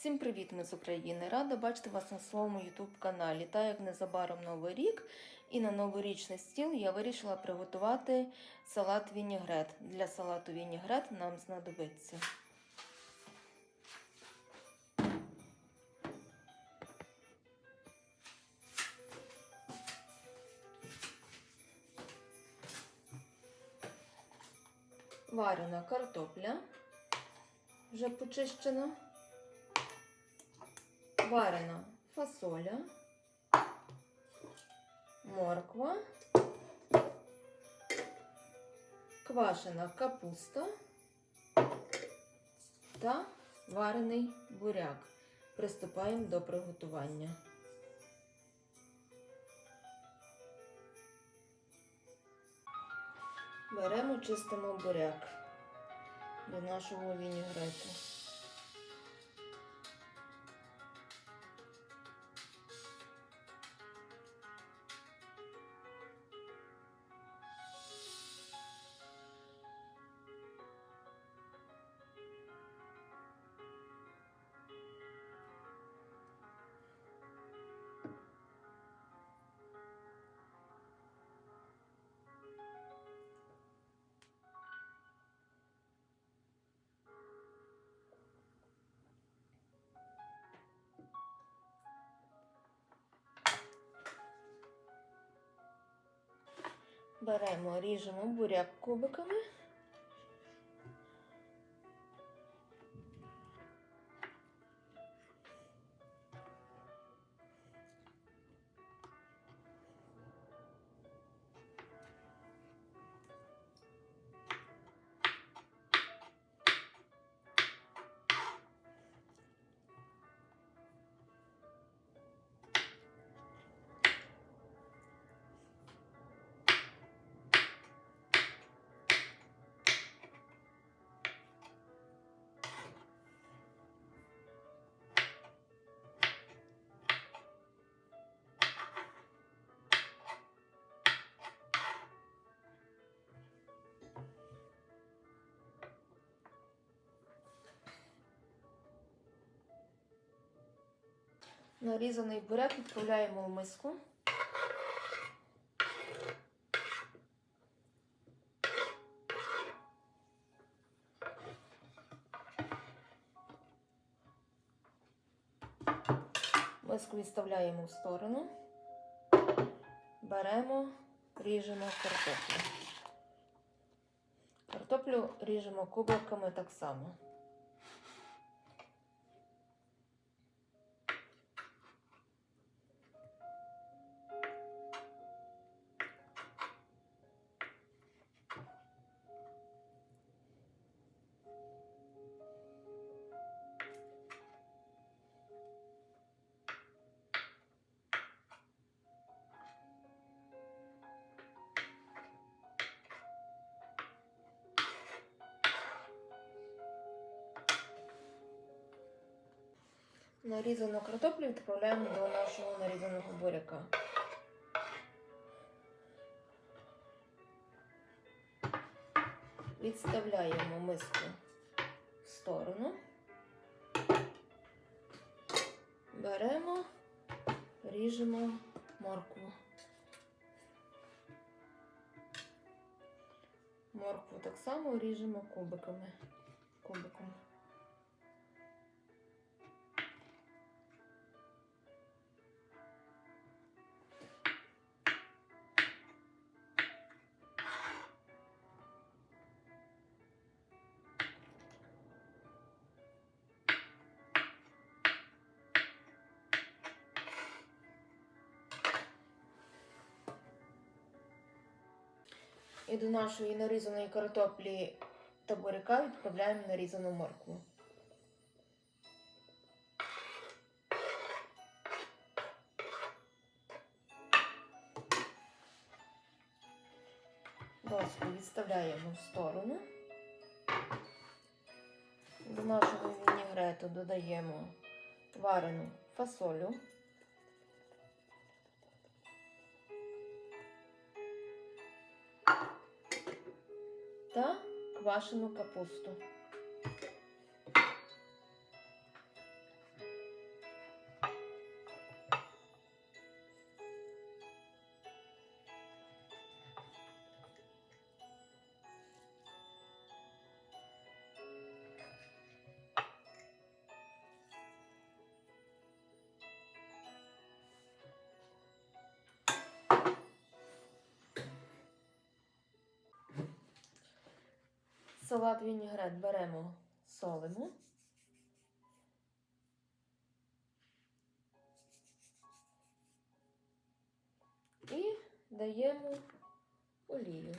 Всім привіт, ми з України! Рада бачити вас на своєму YouTube каналі. Та як незабаром Новий рік, і на новорічний стіл я вирішила приготувати салат вінігрет. Для салату вінігрет нам знадобиться варена картопля, вже почищена варена фасоля, морква, квашена капуста та варений буряк. Приступаємо до приготування. Беремо чистимо буряк до нашого вінігрету. Беремо, ріжемо буряк кубиками. Нарізаний буряк відправляємо в миску. Миску відставляємо в сторону. Беремо, ріжемо картоплю. Картоплю ріжемо кубиками так само. Нарізану картоплю відправляємо до нашого нарізаного буряка. Відставляємо миску в сторону. Беремо, ріжемо моркву. Моркву так само ріжемо кубиками. Кубиком. І до нашої нарізаної картоплі та буряка відправляємо нарізану моркву. Доску відставляємо в сторону. До нашого вінігрету додаємо варену фасолю. Та квашену капусту. Салат вінігрет беремо, солимо. І даємо олію.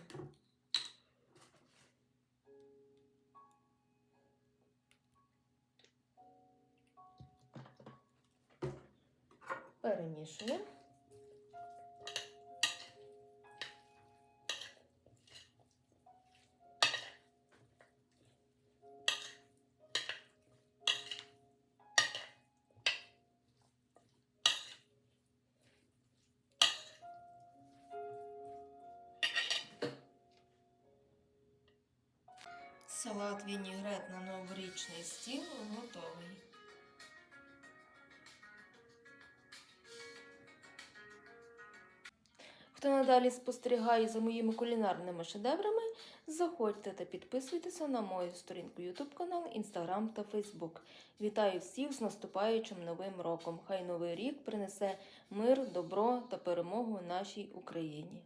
Перемішуємо. Салат вінігрет на новорічний стіл готовий. Хто надалі спостерігає за моїми кулінарними шедеврами, заходьте та підписуйтеся на мою сторінку YouTube канал, Instagram та Facebook. Вітаю всіх з наступаючим новим роком! Хай новий рік принесе мир, добро та перемогу нашій Україні!